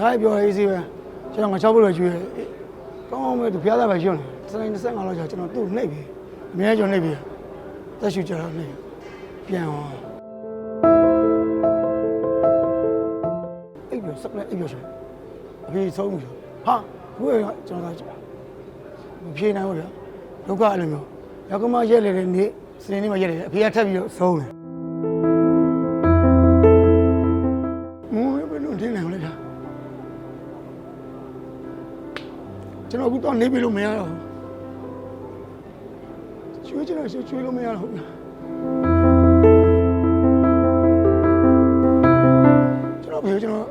ကားပြောရေးစီးပဲကျွန်တော်ငါ6ဘုတ်ရွှေတယ်ကောင်းအောင်ပဲသူဖျားသားပဲရွှွန်းတယ်စနေ25လောက်ကြာကျွန်တော်သူ့နှိပ်ပြီအများကြီးကျွန်တော်နှိပ်ပြီတက်ရှူကြတော့နှိပ်ပြန်အောင်အိပ်ပြောစက်လက်အိပ်ပြောရှင်အဖေဆုံးပြီဟာဘုရားကျွန်တော်ကမဖြေနိုင်ဘူးဗျာဒုက္ခအဲ့လိုမျိုးရောက်ကမရက်လေတဲ့နေ့စနေနေ့မှရက်လေအဖေကထပ်ပြီးတော့ဆုံးတယ် ကျွန်တော်အခုတော့နေပြီလို့မရတော့ဘူးကျွေးကျွန်တော်ကျွေးလို့မရတော့ဘူးကျွန်တော်ဘယ်ကျွန်တော်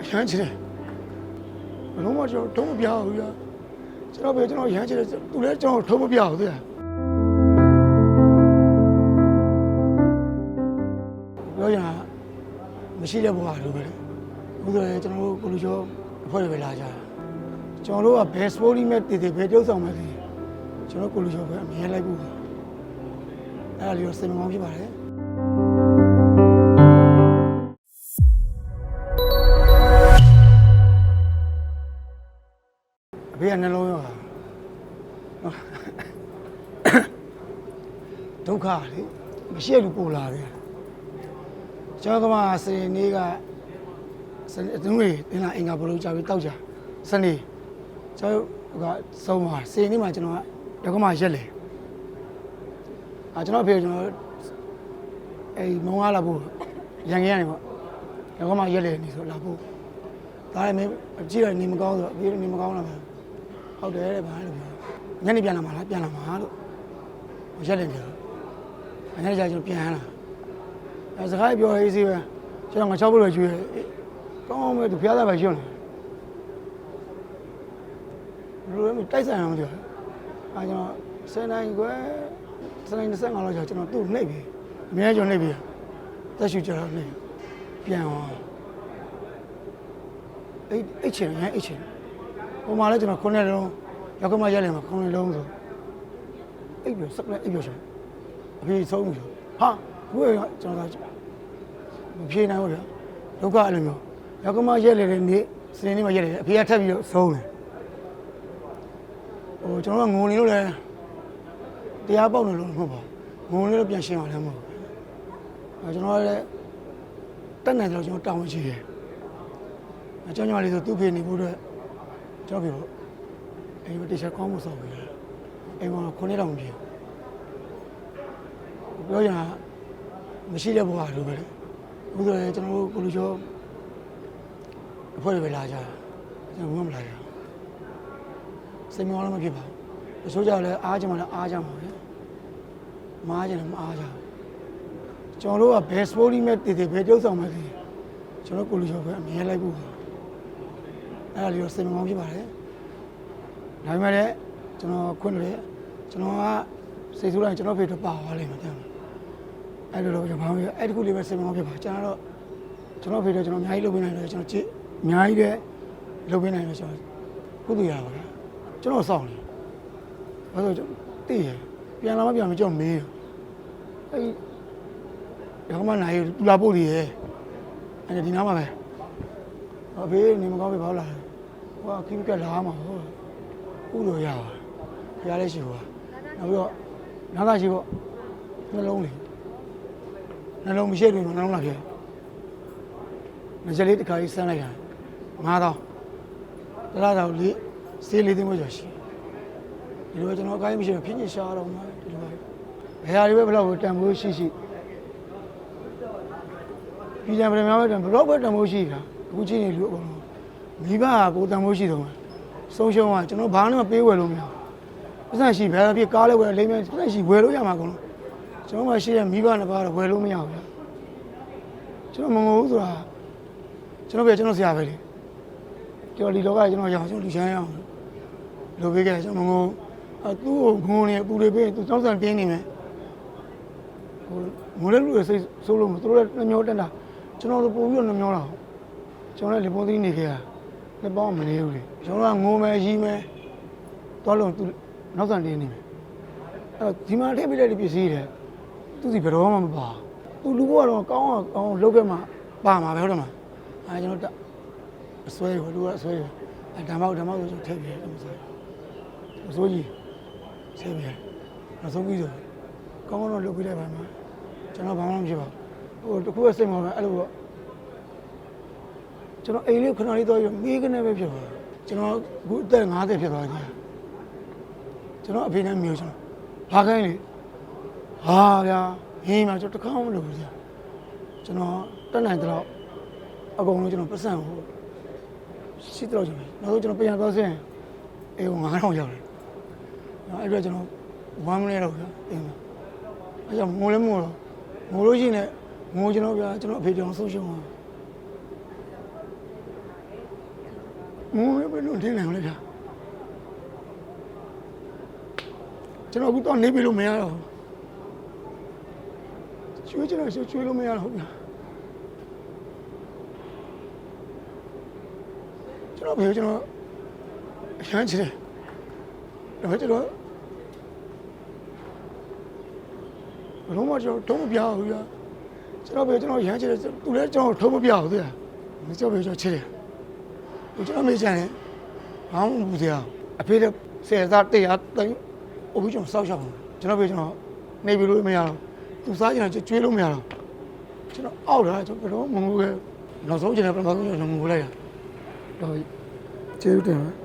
အရမ်းချစ်တယ်ဘလုံးမကျွန်တော်ထုံးမပြဘူးဗျာကျွန်တော်ဘယ်ကျွန်တော်အရမ်းချစ်တယ်သူလည်းကျွန်တော်ထုံးမပြဘူးသိလားပြောရရင်မရှိတဲ့ဘဝလိုပဲလေအခုဆိုရင်ကျွန်တော်တို့ကိုလူကျော်အဖွဲ့တွေပဲလာကြတာ ကျွန်တော်တို့ကဘယ်စပိုးလီမဲ့တည်တည်ဘယ်တုပ်ဆောင်မဲ့တည်ကျွန်တော်ကိုလူကျော်ပဲအမြဲလိုက်ဖို့ပါအဲ့ဒါလေးတော့စိတ်မကောင်းဖြစ်ပါတယ်အဖေကနှလုံးရောတာဒုက္ခလေမရှိရလူပို့လာတယ်ကျွန်တော်ကမှစနေနေ့ကစနေအသွေးတင်လာအင်္ဂါဘလို့ကြာပြီးတောက်ကြစနေ ကျွန်တော်ကဆုံးသွားစေနေ့မှာကျွန်တော်ကတက္ကမရက်လေအာကျွန်တော်ဖေကျွန်တော်အဲမုံကားလာဖို့ရန်ကရနေပေါ့တက္ကမရက်လေနေဆိုလာဖို့ဒါလည်းမင်းကြည့်ရနေမကောင်းဆိုအဖေနေမကောင်းလားဟုတ်တယ်တဲ့ဗျာလို့ပြောညနေပြန်လာမှာလားပြန်လာမှာလို့ရက်လေနေတော့ညနေကျကျွန်တော်ပြန်လာအဲစကားပြောရေးစီပဲကျွန်တော်ငါချောက်ဖို့လို့ကျွေးကောင်းအောင်ပဲသူဖျားသားပဲရွှွန်းတယ်ဘယ် လိုလဲမတိုက်ဆိုင်အောင်ပြောအဲကျွန်တော်စနေနိုင်ကွယ်စနေ25လောက်ကြာကျွန်တော်သူ့နှိပ်ပြီအများကြီးကျွန်တော်နှိပ်ပြီတက်ရှူကြတော့နှိပ်ပြန်အောင်အဲ့အဲ့ချင်ရအဲ့ချင်ဟိုမှာလည်းကျွန်တော်ခုနှစ်လုံးရောက်ကမရက်လေမှာခုနှစ်လုံးဆိုအဲ့ပြောစက်လက်အဲ့ပြောရှင်အဖေဆုံးပြီဟာဘုရားကျွန်တော်ကမဖြေနိုင်ဘူးဗျာဒုက္ခအဲ့လိုမျိုးရောက်ကမရက်လေတဲ့နေ့စနေနေ့မှရက်လေအဖေကထပ်ပြီးတော့ဆုံးတယ် ဟိုကျွန်တော်ကငုံနေလို့လည်းတရားပေါက်နေလို့မဟုတ်ပါဘူးငုံနေလို့ပြန်ရှင်းအောင်လည်းမဟုတ်ဘူးအဲကျွန်တော်လည်းတက်နေတယ်လို့ကျွန်တော်တောင်းဝင်ရှိတယ်အကြောင်းကြောင့်လေးဆိုသူ့ဖေနေဖို့အတွက်ကျွန်တော်ပြောအိမ်မှာတခြားကောင်းမှုဆောက်ပြီးတယ်အိမ်မှာခုနှစ်တောင်မပြေဘူးပြောရရင်မရှိတဲ့ဘဝလိုပဲလေအခုဆိုရင်ကျွန်တော်တို့ကိုလူကျော်အဖွဲ့တွေပဲလာကြတာကျွန်တော်ဘုမမလာကြဘူး စိတ်မကောင်းလည်းမဖြစ်ပါဘူးတချို့ကြောင့်လည်းအားကြမှာလည်းအားကြမှာပဲမအားကြလည်းမအားကြဘူးကျွန်တော်တို့ကဘယ်စပိုးလီမဲ့တည်တည်ဘယ်တုပ်ဆောင်မဲ့တည်ကျွန်တော်ကိုလူကျော်ပဲအမြဲလိုက်ဖို့ပါအဲ့ဒါလေးတော့စိတ်မကောင်းဖြစ်ပါတယ်ဒါပေမဲ့လည်းကျွန်တော်ခွင့်လို့ကျွန်တော်ကစိတ်ဆိုးတိုင်းကျွန်တော်ဖေတော့ပါသွားလိမ့်မယ်တဲ့အဲ့လိုတော့ကျွန်တော်ဘာမှမအဲ့ဒီခုလေးပဲစိတ်မကောင်းဖြစ်ပါကျွန်တော်တော့ကျွန်တော်ဖေတော့ကျွန်တော်အများကြီးလုပ်ပေးနိုင်တယ်ကျွန်တော်ကြည့်အများကြီးလည်းလုပ်ပေးနိုင်တယ်ကျွန်တော်ကုသရပါလား ကျွန်တော်စောင့်နေဘာလို့ကျွန်တော်သိရပြန်လာမပြန်မကျွန်တော်မေးတယ်အဲ့ရောမနိုင်တူလာပို့ရယ်အဲ့ဒီနားမှာပဲအဖေနေမကောင်းပြီဘာလို့လာလဲဟိုကခိမကလာမှာဟုတ်ဥလို့ရပါဖရားလေးရှိပါနောက်ပြီးတော့နားသာရှိပေါ့နှလုံးလေးနှလုံးမရှိဘူးနှလုံးလာခဲ့ငကြလေးတစ်ခါကြီးဆန်းလိုက်တာ9000တလားတော့လေး စေးလေးသိန်းဝကျော်ရှိဒီလိုပဲကျွန်တော်အကိုင်းမရှိဘူးဖြစ်နေရှားတော့မှာဒီလိုပဲဘယ်ဟာတွေပဲဘယ်လောက်ပဲတန်ဖိုးရှိရှိပြည်ကြံပြည်များပဲတန်ဘယ်လောက်ပဲတန်ဖိုးရှိတာအခုချင်းနေလူအကုန်လုံးမိဘကကိုတန်ဖိုးရှိတော့မှာဆုံးရှုံးကကျွန်တော်ဘာမှမပေးဝယ်လို့မရဘူးပတ်စံရှိဘယ်လိုဖြစ်ကားလဲဝယ်လိမ့်မယ်ပတ်စံရှိဝယ်လို့ရမှာအကုန်လုံးကျွန်တော်မှရှိတဲ့မိဘနှစ်ပါးတော့ဝယ်လို့မရဘူးဗျကျွန်တော်မငိုဘူးဆိုတာကျွန်တော်ပြကျွန်တော်ဆရာပဲလေကျွန်တော်ဒီလောကကျွန်တော်ရအောင်ကျွန်တော်လူချမ်းရအောင် လိုပေးခဲ့ကျွန်တော်ငုံအသူ့ကိုငုံနေပူတွေပေးသူစောင်းစံပြင်းနေမယ်ဟိုငိုတဲ့လူတွေစိတ်ဆိုးလို့မသူတို့လည်းနှမျောတက်တာကျွန်တော်တို့ပို့ပြီးတော့နှမျောတာကျွန်တော်လည်းလေပေါ်သီးနေခဲ့တာလက်ပေါင်းမနေဘူးလေကျွန်တော်ကငုံမယ်ရီးမယ်သွားလို့သူနောက်ဆံတင်းနေမယ်အဲ့တော့ဒီမှာထည့်ပေးတဲ့ဒီပစ္စည်းတွေသူစီဘယ်တော့မှမပါသူလူဘကတော့ကောင်းအောင်ကောင်းလုပ်ခဲ့မှပါမှာပဲဟုတ်တယ်မလားအဲကျွန်တော်အစွဲကိုလူကအစွဲကိုအဲဓမ္မောက်ဓမ္မောက်ဆိုထည့်ပြတယ်အမစား အစိုးကြီးဆဲပြနောက်ဆုံးပြီးဆိုကောင်းကောင်းတော့လုပ်ပြီးတဲ့ဘာမှကျွန်တော်ဘာမှမဖြစ်ပါဘူးဟိုတခုကစိတ်မဝင်အဲ့လိုတော့ကျွန်တော်အိမ်လေးခဏလေးတော့မေးကနေပဲဖြစ်သွားကျွန်တော်အခုအသက်50ဖြစ်သွားတယ်ကျွန်တော်အဖေနဲ့မျိုးကျွန်တော်ဘာခိုင်းလဲဟာဗျာဟင်းမှာကျွန်တော်တခါမှမလုပ်ဘူးကြာကျွန်တော်တက်နိုင်တော့အကုန်လုံးကျွန်တော်ပတ်စံဟိုရှိတော့ကျွန်တော်နောက်ဆုံးကျွန်တော်ပြန်သွားစင်းအေး9000ရောက်တယ် နော်အဲ့တော့ကျွန်တော်1 minute တော့ဗျာအင်းအဲ့ကြောင့်ငိုလည်းငိုတော့ငိုလို့ရှိရင်ငိုကျွန်တော်ဗျာကျွန်တော်အဖေကြောင့်ဆုံးရှုံးသွားငိုရဘယ်လိုထင်နိုင်လဲဗျာကျွန်တော်အခုတော့နေပြီလို့မရတော့ဘူးကျွေးကျွန်တော်ကျွေးလို့မရတော့ဘူးဗျာကျွန်တော်ဘယ်ကျွန်တော်အရမ်းချစ်တယ်ဒါပေမဲ့ကျွန်တော် ဘယ်တော့မှကျွန်တော်ထုံးမပြဘူးဗျာကျွန်တော်ဘယ်ကျွန်တော်ရမ်းချစ်တယ်သူလည်းကျွန်တော်ထုံးမပြဘူးသူကမကြောက်ဘယ်ကျွန်တော်ချစ်တယ်သူကျွန်တော်မေးချင်တယ်ဘာမှမဘူးတရားအဖေကဆယ်စားတရားတိုင်အဘူးကျွန်တော်စောက်ရှောက်တယ်ကျွန်တော်ဘယ်ကျွန်တော်နေပြီလို့မရတော့သူစားကြတယ်ကျွေးလို့မရတော့ကျွန်တော်အောက်လာကျွန်တော်ဘယ်တော့မငိုခဲ့နောက်ဆုံးကျွန်တော်ပထမဆုံးကျွန်တော်ငိုလိုက်ရတော့ကျေးဇူးတင်ပါ